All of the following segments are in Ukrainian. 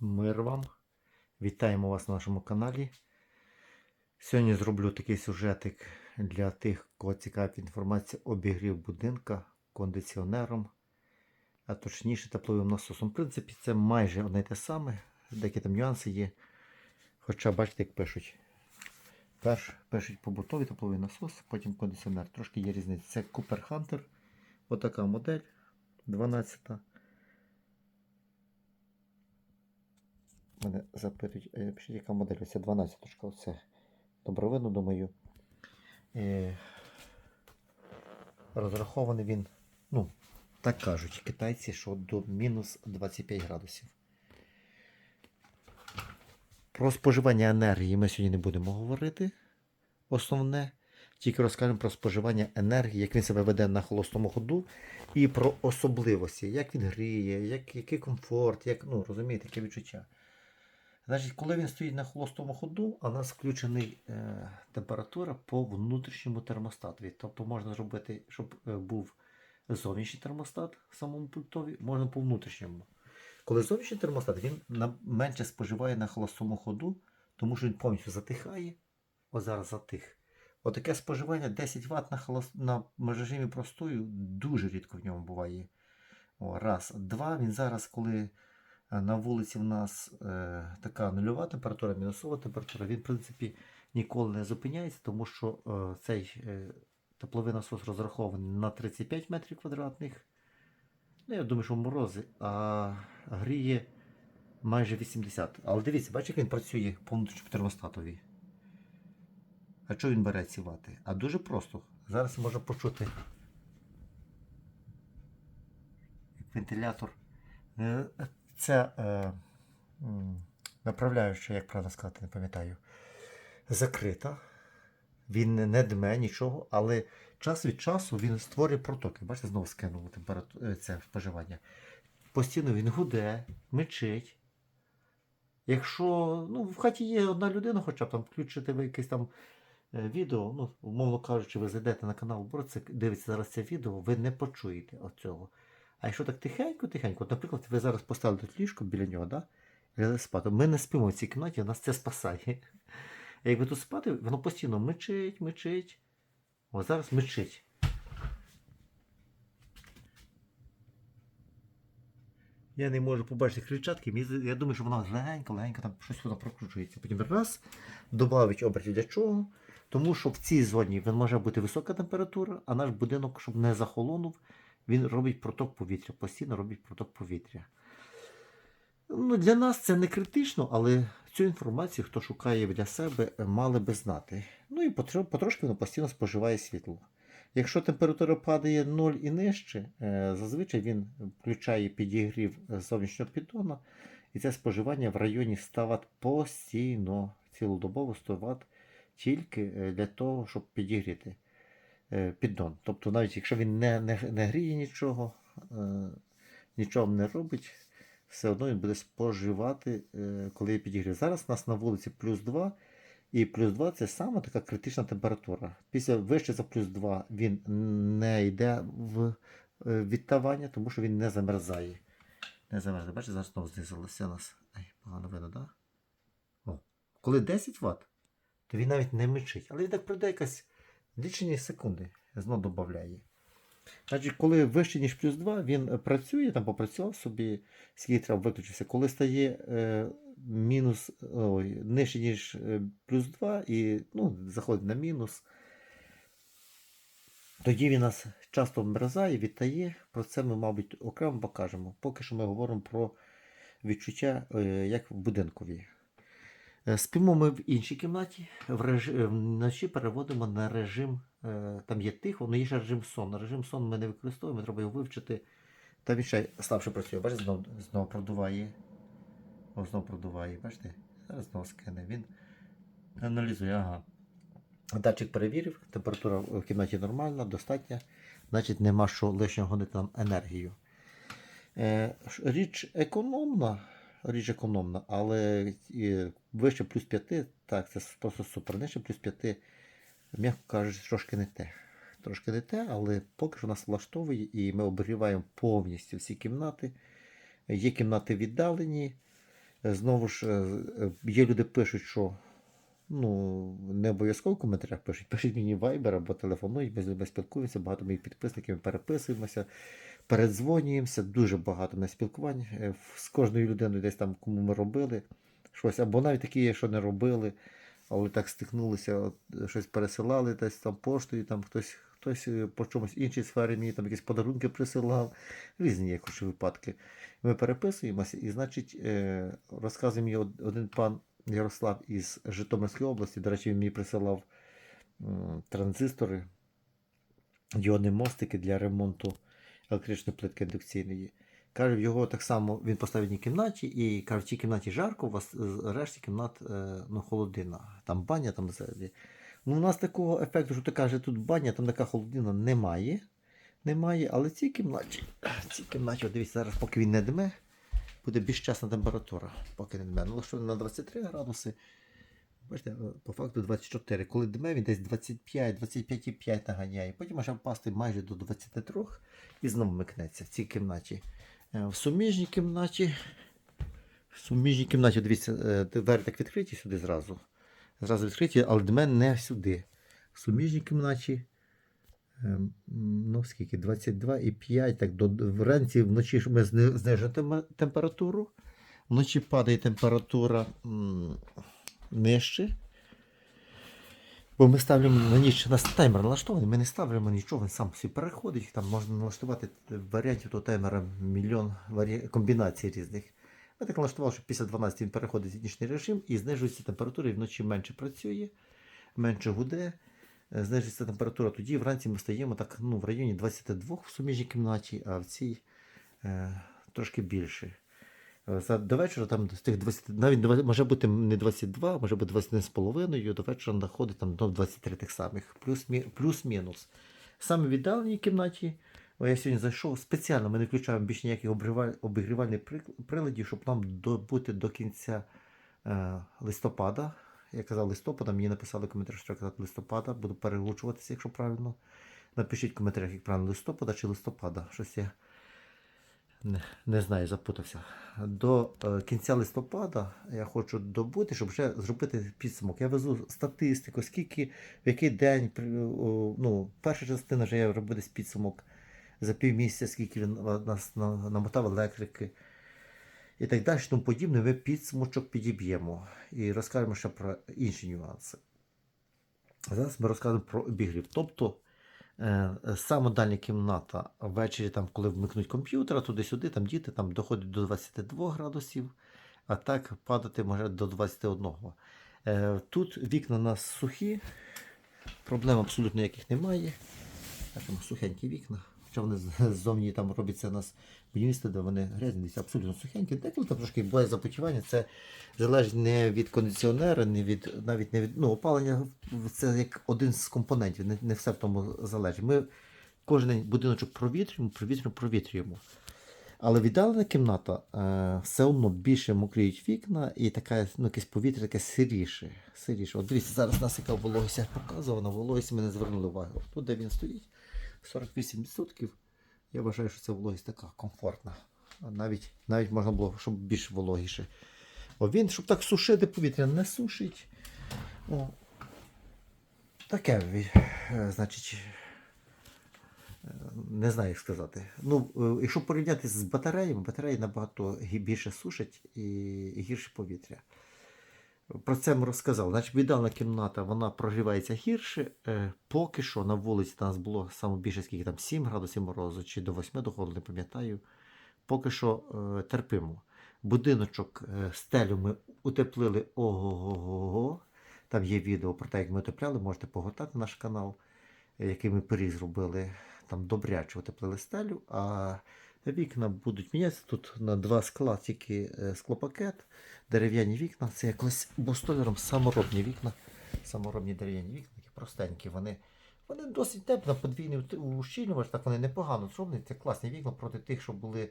Мир вам. Вітаємо вас на нашому каналі. Сьогодні зроблю такий сюжетик для тих, кого цікавить інформація обігрів будинка кондиціонером, а точніше тепловим насосом. В принципі, це майже одне й те саме. Деякі там нюанси є. Хоча бачите, як пишуть. Перш пишуть побутовий тепловий насос, потім кондиціонер. Трошки є різниця. Це Cooper Hunter. Отака модель 12. Мене запитують, е, пишіть, яка модель, оце 12 оце добровинно, думаю. Е, розрахований він, ну, так кажуть китайці, що до мінус 25 градусів. Про споживання енергії ми сьогодні не будемо говорити. Основне. Тільки розкажемо про споживання енергії, як він себе веде на холостому ходу, і про особливості, як він гріє, як, який комфорт, як, ну, розумієте, яке відчуття. Значить, коли він стоїть на холостому ходу, у нас включений е, температура по внутрішньому термостатові. Тобто можна зробити, щоб е, був зовнішній термостат в самому пультові, можна по внутрішньому. Коли зовнішній термостат, він на, менше споживає на холостому ходу, тому що він повністю затихає. Ось зараз затих. Отаке споживання 10 Вт на, холост... на режимі простою дуже рідко в ньому буває. О, раз. Два. Він зараз, коли на вулиці в нас е, така нульова температура, мінусова температура, він, в принципі, ніколи не зупиняється, тому що е, цей е, тепловий насос розрахований на 35 метрів квадратних. Ну, я думаю, що морози, а гріє майже 80. Але дивіться, бачите, як він працює по внутрішньому термостатові. А чого він бере ці вати? А дуже просто. Зараз можна почути. Вентилятор. Е, Це е, направляюча, як правильно сказати, не пам'ятаю. Закрита. Він не- дме нічого, але час від часу він створює протоки. Бачите, знову скинуло температуру це споживання. Постійно він гуде, мичить. Якщо ну, в хаті є одна людина, хоча б там включите ви якесь там е, відео, ну, умовно кажучи, ви зайдете на канал Борцик, дивиться зараз це відео, ви не почуєте оцього. А якщо так тихенько-тихенько, от, наприклад, ви зараз поставили тут ліжко біля нього, да? і спати. Ми не спимо в цій кімнаті, нас це спасає. А якби тут спати, воно постійно мичить, мичить. О, зараз мичить. Я не можу побачити кричатки, я думаю, що вона легенько-легенько там щось воно прокручується. Потім раз, додавить обертів для чого? Тому що в цій зоні може бути висока температура, а наш будинок, щоб не захолонув, він робить проток повітря, постійно робить проток повітря. Ну, для нас це не критично, але цю інформацію, хто шукає для себе, мали би знати. Ну і потрошки воно постійно споживає світло. Якщо температура падає 0 і нижче, е, зазвичай він включає підігрів зовнішнього піддона, і це споживання в районі 100 Вт постійно, цілодобово 100 Вт, тільки е, для того, щоб підігріти піддон. Тобто, навіть якщо він не, не, не гріє нічого, е, нічого не робить, все одно він буде споживати, е, коли є підігрів. Зараз у нас на вулиці плюс 2, і плюс 2 це саме така критична температура. Після вище за плюс 2 він не йде в е, відтавання, тому що він не замерзає. Не замерзає. Бачите, зараз знову знизилося у нас. Ай, погано видно. Да? О, коли 10 Вт, то він навіть не мичить. Але він так пройде якась лічені секунди, знову додає. Значить, коли вище, ніж плюс 2, він е, працює, там попрацював собі, скільки треба виключився. Коли стає е, мінус, ой, нижче, ніж е, плюс 2, і ну, заходить на мінус, тоді він нас часто вмерзає, відтає. Про це ми, мабуть, окремо покажемо. Поки що ми говоримо про відчуття, е, як в будинкові. Е, Спимо ми в іншій кімнаті, в реж... е, вночі переводимо на режим, е, там є тихо, але є ще режим сон. Режим сон ми не використовуємо, треба його вивчити. Та він ще слабше працює. Бачите, знову, знову продуває. О, знову продуває, бачите? Зараз знову скине. Він аналізує, ага. Датчик перевірив, температура в кімнаті нормальна, достатня, значить нема що лишнього гонити нам енергію. Річ економна, річ економна, але вище плюс 5, так, це просто супер. Нижче плюс 5, м'яко кажучи, трошки не те. Трошки не те, але поки що нас влаштовує і ми обігріваємо повністю всі кімнати. Є кімнати віддалені, Знову ж, е, є люди пишуть, що ну, не обов'язково в коментарях пишуть. Пишіть мені Viber або телефонують, ми з людьми спілкуємося, багато моїх підписників ми переписуємося, передзвонюємося, дуже багато на спілкувань. Е, З кожною людиною десь там, кому ми робили щось, або навіть такі, є, що не робили, але так стикнулися, от, е, щось пересилали десь там поштою, там хтось, хтось е, по чомусь іншій сфері мені там якісь подарунки присилав, різні хоч випадки. Ми переписуємося, і, значить, розказує мені один пан Ярослав із Житомирської області. До речі, він мені присилав транзистори, діодні мостики для ремонту електричної плитки індукційної. Каже, в його так само він поставив в одній кімнаті, і каже, в цій кімнаті жарко, у вас решті кімнат е, ну, холодина. Там баня там. Ну, у нас такого ефекту, що ти каже, тут баня, там така холодина немає. Немає, але в кімнаті, в кімнаті, дивіться, зараз, поки він не дме, буде більш часна температура, поки не дме. Ну, що на 23 градуси. Бачите, е, по факту 24. Коли дме, він десь 25, 25,5 наганяє. Потім може впасти майже до 23 і знову микнеться в цій кімнаті. Е, В суміжній кімнаті. В суміжній кімнаті, дивіться, е, двері так відкриті сюди зразу. Зразу відкриті, але дме не сюди. В суміжній кімнаті. Ну, скільки? 22,5. Так, до, вранці вночі ми знижуємо температуру. Вночі падає температура нижче. Бо ми ставимо на ніч у нас таймер налаштований, ми не ставимо нічого, він сам собі переходить. Там можна налаштувати варіантів до таймера мільйон варі... комбінацій різних. Я так налаштував, що після 12 він переходить в нічний режим і знижується температура, і вночі менше працює, менше гуде. Е, Знижується температура, тоді вранці ми стаємо так, ну, в районі 22 в суміжній кімнаті, а в цій е, трошки більше. Е, до вечора там з тих 20, навіть може бути не 22, може бути 21,5, до вечора доходить там до 23 тих самих, плюс-мі- плюс-мінус. Саме в віддаленій кімнаті, я сьогодні зайшов, спеціально ми не включаємо більше ніяких обігрівальних приладів, щоб нам добути до кінця е, листопада. Я казав листопада, мені написали в коментарях, що казати листопада, буду переучуватися, якщо правильно. Напишіть в коментарях, як правильно листопада чи листопада. Щось я не, не знаю, запутався. До е, кінця листопада я хочу добути, щоб вже зробити підсумок. Я везу статистику, скільки, в який день, о, ну, перша частина вже я десь підсумок за півмісяця, скільки він нас намотав електрики. І так далі, тому подібне, ми підсумочок підіб'ємо і розкажемо ще про інші нюанси. Зараз ми розкажемо про обігрів. Тобто е, саме дальня кімната ввечері, там, коли вмикнуть комп'ютер, туди-сюди, там діти там, доходять до 22 градусів, а так падати може до 21. Е, Тут вікна у нас сухі, проблем абсолютно ніяких немає. Сухенькі вікна. Хоча вони ззовні там робляться у нас будівництво, де вони грязні, абсолютно сухенькі. Деколи там трошки буває запотівання, це залежить не від кондиціонера, не від навіть не від ну, опалення це як один з компонентів, не, не все в тому залежить. Ми кожен будиночок провітрюємо, провітрюємо, провітрюємо. Але віддалена кімната е, все одно більше мокріють вікна і така, ну, якесь повітря таке сиріше. сиріше. От дивіться, зараз нас яка вологість я показував, на вологість ми не звернули увагу. Тут, де він стоїть, 48%. Я вважаю, що це вологість така комфортна. Навіть, навіть можна було, щоб більш вологіше. О, він, щоб так сушити повітря, не сушить. О, таке, е, значить, е, не знаю, як сказати. Ну, е, якщо порівняти з батареями, батареї набагато більше сушать і гірше повітря. Про це ми розказали. Значить, віддалена кімната вона прогрівається гірше. Е, поки що на вулиці у нас було саме більше, скільки там 7 градусів морозу чи до 8 доходило, не пам'ятаю. Поки що е, терпимо. Будиночок е, стелю ми утеплили ого-го-го. Там є відео про те, як ми утепляли, можете погортати наш канал, який ми пиріг зробили. Там добряче утеплили стелю, а вікна будуть мінятися. Тут на два скла тільки е, склопакет, дерев'яні вікна. Це якось бостолером саморобні вікна. Саморобні дерев'яні вікна, такі простенькі. Вони, вони досить тепло, подвійний ущільнювач, так вони непогано зроблені. Це класні вікна проти тих, що були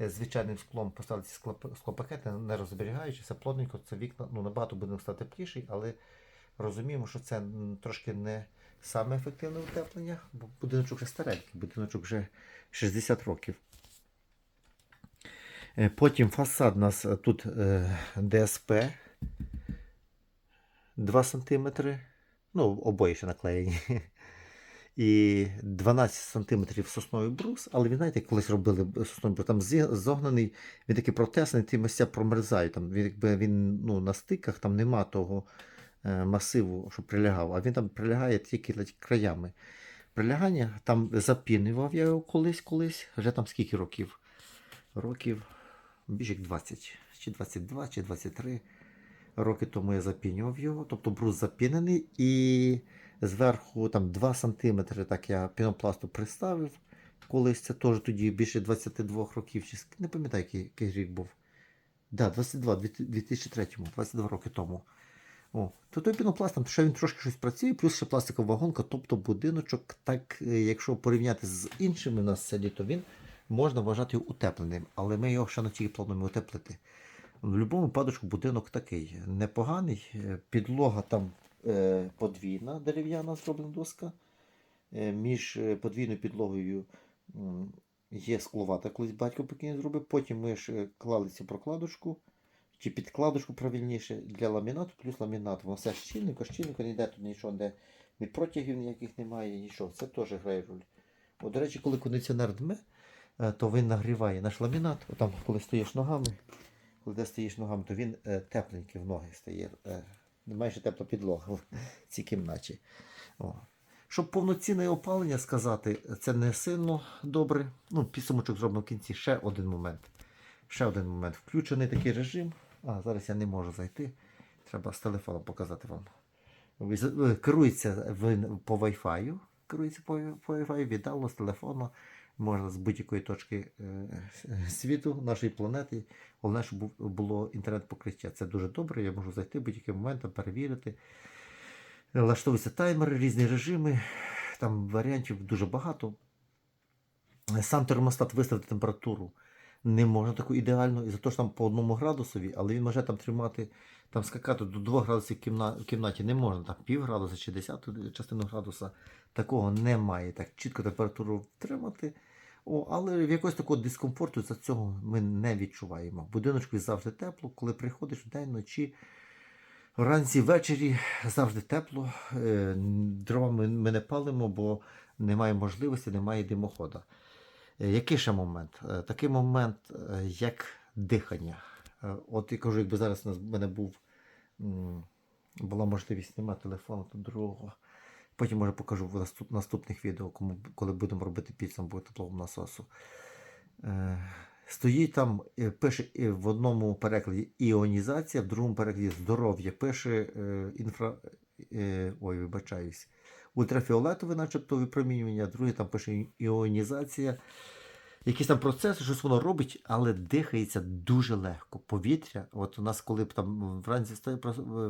е, звичайним склом поставити ці склопакети, не розберігаючи, все плотненько, це вікна, ну набагато будинок стати тепліший, але розуміємо, що це трошки не саме ефективне утеплення, бо будиночок вже старенький, будиночок вже 60 років. Е, Потім фасад у нас е, тут е, ДСП 2 см. Ну, обоє ще наклеєні. І 12 см сосновий брус, але ви знаєте, колись робили сосновий брус, там зогнаний, він такий протесаний, ті місця промерзають. Там, він, якби він ну, на стиках там нема того масиву, що прилягав, а він там прилягає тільки краями. Прилягання там запінював я його колись, колись, вже там скільки років? Років більше як 20, чи 22, чи 23 роки тому я запінював його. Тобто брус запінений і зверху там 2 см так я пінопласту приставив. Колись це теж тоді більше 22 років, чи не пам'ятаю, який, який рік був. Да, 22, 2003, 22 роки тому. О, то той пінопласт, там ще він трошки щось працює, плюс ще пластикова вагонка, тобто будиночок, так, е, якщо порівняти з іншими на селі, то він можна вважати утепленим, але ми його ще не тільки плануємо утеплити. В будь-якому випадку будинок такий непоганий. е, Підлога там е, подвійна дерев'яна зроблена доска. Е, між подвійною підлогою є скловата, колись батько покійний зробив. Потім ми ж клали цю прокладочку, чи підкладочку правильніше для ламінату, плюс ламінат. Воно все щільненько, щільненько, ніде тут нічого, де ні протягів ніяких немає, нічого. Це теж грає роль. От, до речі, коли кондиціонер дме, то він нагріває наш ламінат. Отам, коли стоїш ногами, коли де стоїш ногами, то він е, тепленький в ноги стає. Е, майже тепла підлога в цій кімнаті. О. Щоб повноцінне опалення сказати, це не сильно добре. Ну, підсумочок зроблено в кінці. Ще один момент. Ще один момент. Включений такий режим. А, зараз я не можу зайти. Треба з телефону показати вам. Е, Керується по Wi-Fi. Керується по Wi-Fi, віддало з телефону. Можна з будь-якої точки е, світу, нашої планети. Головне, щоб було інтернет-покриття. Це дуже добре. Я можу зайти в будь-який момент, перевірити. Налаштовуються таймери, різні режими. Там варіантів дуже багато. Сам термостат виставити температуру не можна таку ідеальну, і за те, що там по одному градусові, але він може там тримати, там скакати до 2 градусів в кімна- в кімнаті не можна, там пів градуса чи десяту частину градуса. Такого немає. Так чітко температуру тримати. О, але якогось такого дискомфорту за цього ми не відчуваємо. В будиночку завжди тепло, коли приходиш вдень, вночі. Вранці, ввечері завжди тепло. Е, Дрова ми, ми не палимо, бо немає можливості, немає димохода. Е, Який ще момент? Е, Такий момент, як дихання. От я кажу, якби зараз у нас в мене був, була можливість знімати телефон до другого. Потім може покажу в наступ- наступних відео, кому, коли будемо робити підсумку теплового насосу. Е, Стоїть там, е, пише е, в одному перекладі іонізація, в другому перекладі здоров'я. Пише е, інфра. е, Ой, вибачаюсь. Ультрафіолетове, начебто випромінювання, друге там пише іонізація. Якісь там процеси, щось воно робить, але дихається дуже легко. Повітря. От у нас, коли там вранці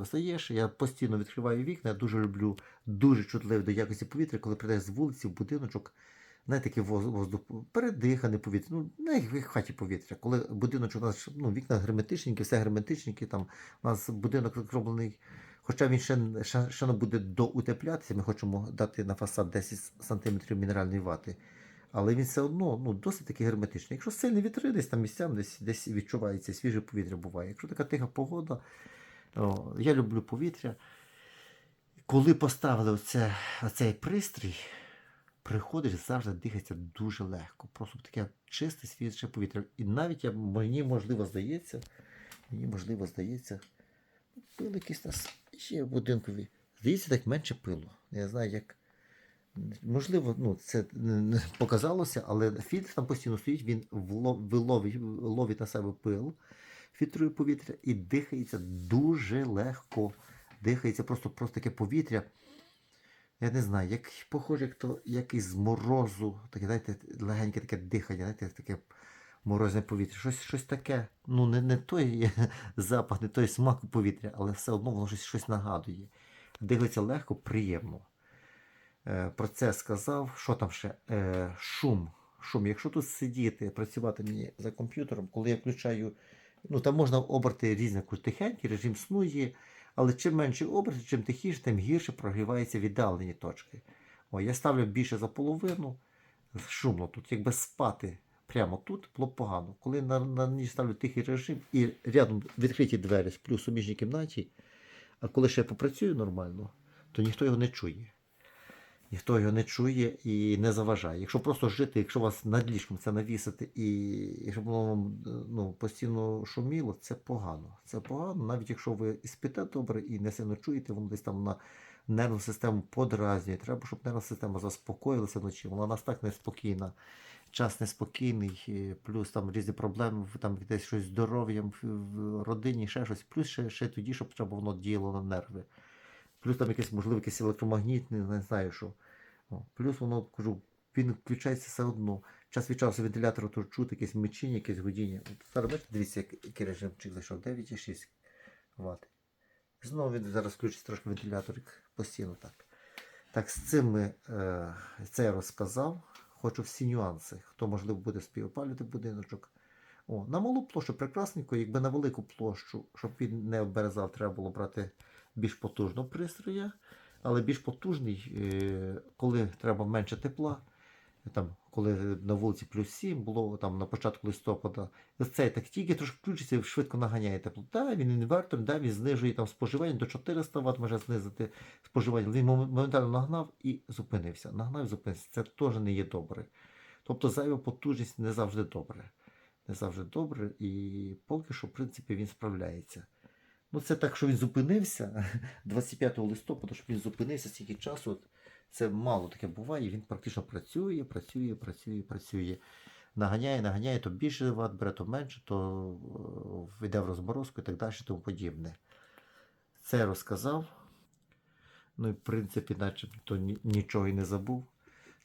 встаєш, я постійно відкриваю вікна, я дуже люблю, дуже чутливий до якості повітря, коли прийдеш з вулиці в будиночок, знаєте, такий воздух, передихане повітря, ну, не в хаті повітря. Коли будиночок у нас ну, вікна герметичненькі, все герметичненькі, там у нас будинок зроблений, хоча він ще, ще, ще не буде доутеплятися, ми хочемо дати на фасад 10 см мінеральної вати. Але він все одно ну, досить таки герметичний. Якщо сильний вітри, десь там місцями десь, десь відчувається, свіже повітря буває. Якщо така тиха погода, о, я люблю повітря. Коли поставили оце, оцей пристрій, приходиш, завжди дихається дуже легко. Просто таке чисте свіже повітря. І навіть я, мені можливо здається, мені можливо здається, пил якийсь у нас ще в будинкові. Здається, так менше пилу. Я знаю, як. Можливо, ну, це не показалося, але фільтр там постійно стоїть, він виловить, ловить на себе пил, фільтрує повітря і дихається дуже легко. Дихається просто, просто таке повітря. Я не знаю, як похоже, як то якийсь з морозу, таке, знаєте, легеньке таке дихання, знаєте, таке морозне повітря. Щось, щось таке. Ну, не, не той запах, не той смак повітря, але все одно воно щось, щось нагадує. Дихається легко, приємно. Е, Про це сказав. Що там ще? Е, Шум. Шум. Якщо тут сидіти, працювати мені за комп'ютером, коли я включаю, ну там можна оберти різні тихенький, режим сну є, але чим менше оберти, чим тихіше, тим гірше прогріваються віддалені точки. О, я ставлю більше за половину. Шумно тут, якби спати прямо тут, було б погано. Коли на, на ніч ставлю тихий режим і рядом відкриті двері, сплю в суміжній кімнаті, а коли ще попрацюю нормально, то ніхто його не чує. Ніхто його не чує і не заважає. Якщо просто жити, якщо вас над ліжком це навісити, і щоб воно вам е, ну, постійно шуміло, це погано. Це погано, навіть якщо ви і спите добре і не сильно чуєте, воно десь там на нервну систему подразнює. Треба, щоб нервна система заспокоїлася вночі. Вона нас так неспокійна. Час неспокійний, плюс там різні проблеми, там десь щось з здоров'ям в родині, ще щось. Плюс ще, ще тоді, щоб треба воно діяло на нерви. Плюс там якесь, можливо, якесь електромагнітне, не знаю що. Плюс воно кажу, він включається все одно. Час від часу вентилятор то чути якесь мечіння, якесь гудіння. От Зараз бачите, дивіться, як- який режимчик зайшов. 9,6 Вт. Знову він зараз включить трошки вентилятор постійно так. Так, з цим е, це я розказав. Хочу всі нюанси. Хто, можливо, буде співопалювати будиночок. О, на малу площу прекрасненько, якби на велику площу, щоб він не оберезав, треба було брати більш потужного пристрою. Але більш потужний, е, коли треба менше тепла, там, коли на вулиці плюс 7 було там на початку листопада, цей так тільки трошки включиться швидко наганяє тепло. Да, він інвертор, да, він знижує там споживання до 400 Вт може знизити споживання. Він моментально нагнав і зупинився. Нагнав і зупинився. Це теж не є добре. Тобто зайва потужність не завжди добре. Не завжди добре, і поки що, в принципі, він справляється. Ну, це так, що він зупинився 25 листопада, щоб він зупинився стільки часу. Це мало таке буває. Він практично працює, працює, працює, працює. Наганяє, наганяє, то більше ват бере, то менше, то е, йде в розморозку і так далі, тому подібне. Це я розказав. Ну і в принципі, начебто ні- нічого і не забув.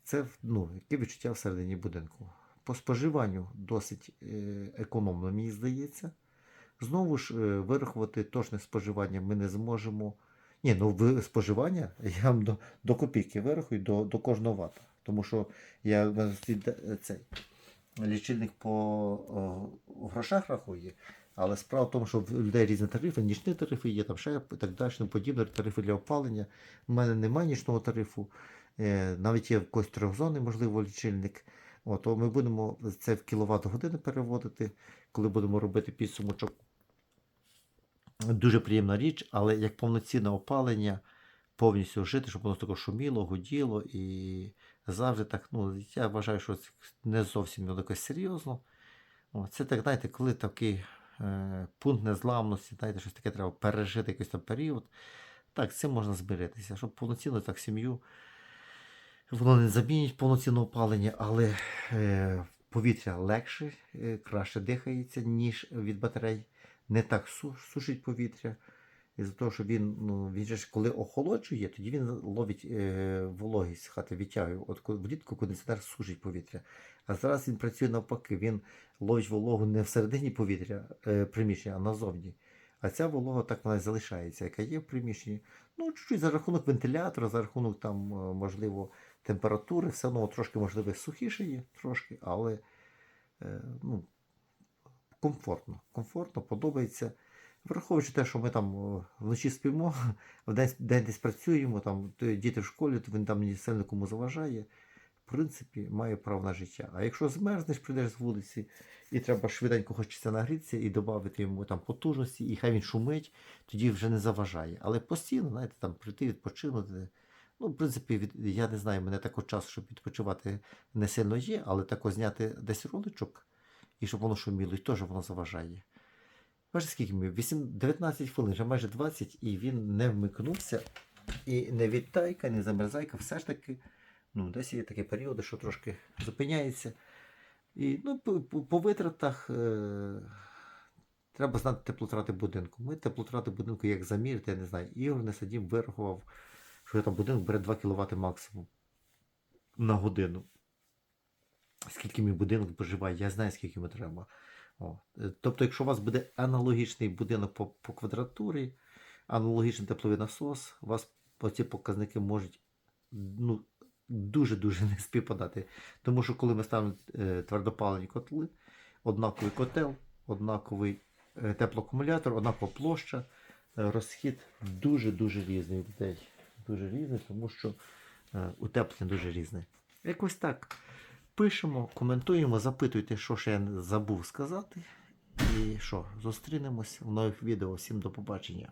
Це ну, яке відчуття всередині будинку. По споживанню досить е, економно, мені здається. Знову ж е, вирахувати точне споживання ми не зможемо. Ні, ну споживання я вам до, до копійки вирахую до, до кожного вата. Тому що я е, цей лічильник по о, грошах рахує. Але справа в тому, що в людей різні тарифи, нічні тарифи є, там ще і так далі, подібне, тарифи для опалення. У мене немає нічного тарифу, е, навіть є в когось трьохзонний, можливо, лічильник. От, то ми будемо це в кіловат години переводити, коли будемо робити підсумочок. Дуже приємна річ, але як повноцінне опалення, повністю жити, щоб воно таке шуміло, гуділо і завжди так. Ну, я вважаю, що це не зовсім якось серйозно. О, це так, знаєте, коли такий е, пункт незламності, знаєте, щось таке треба пережити якийсь там період. Так, з цим можна змиритися, щоб повноцінно так сім'ю. Воно не замінить повноцінне опалення, але е, повітря легше, е, краще дихається, ніж від батарей. Не так сушить повітря. Із-за того, що він, ну, він же ж коли охолоджує, тоді він ловить е, вологість з хати, відтягує. От влітку кондиціонер сушить повітря. А зараз він працює навпаки, він ловить вологу не всередині повітря е, приміщення, а назовні. А ця волога так вона залишається, яка є в приміщенні. Ну, чуть-чуть за рахунок вентилятора, за рахунок там, е, можливо, температури, все одно трошки, можливо, сухіше є, трошки, але е, ну, комфортно. Комфортно, подобається. Враховуючи те, що ми там е, вночі спимо, в день, день десь працюємо, там діти в школі, то він там не сильно кому заважає. В принципі, має право на життя. А якщо змерзнеш, прийдеш з вулиці, і треба швиденько хочеться нагрітися і додати йому там потужності, і хай він шумить, тоді вже не заважає. Але постійно, знаєте, там прийти відпочинути. Ну, в принципі, від, я не знаю, мене такого часу, щоб відпочивати не сильно є, але тако зняти десь роличок, і щоб воно шуміло, і теж воно заважає. Бачите, скільки ми? 8, 19 хвилин, вже майже 20, і він не вмикнувся. І не відтайка, не замерзайка, все ж таки, ну, десь є такі періоди, що трошки зупиняється. І ну, по, по витратах е, треба знати теплотрати будинку. Ми теплотрати будинку як замірити, я не знаю. Ігор не сидів, вирахував, що там будинок бере 2 кВт максимум на годину. Скільки мій будинок споживає, я знаю, скільки йому треба. О. Тобто, якщо у вас буде аналогічний будинок по, по квадратурі, аналогічний тепловий насос, у вас оці показники можуть ну, дуже-дуже не співпадати. Тому що коли ми ставимо е, твердопалені котли, однаковий котел, однаковий е, теплоакумулятор, однакова площа, е, розхід дуже-дуже різний людей. Дуже різне, тому що е, утеплення дуже різне. Якось так. Пишемо, коментуємо, запитуйте, що ще я забув сказати. І що, зустрінемось в нових відео. Всім до побачення.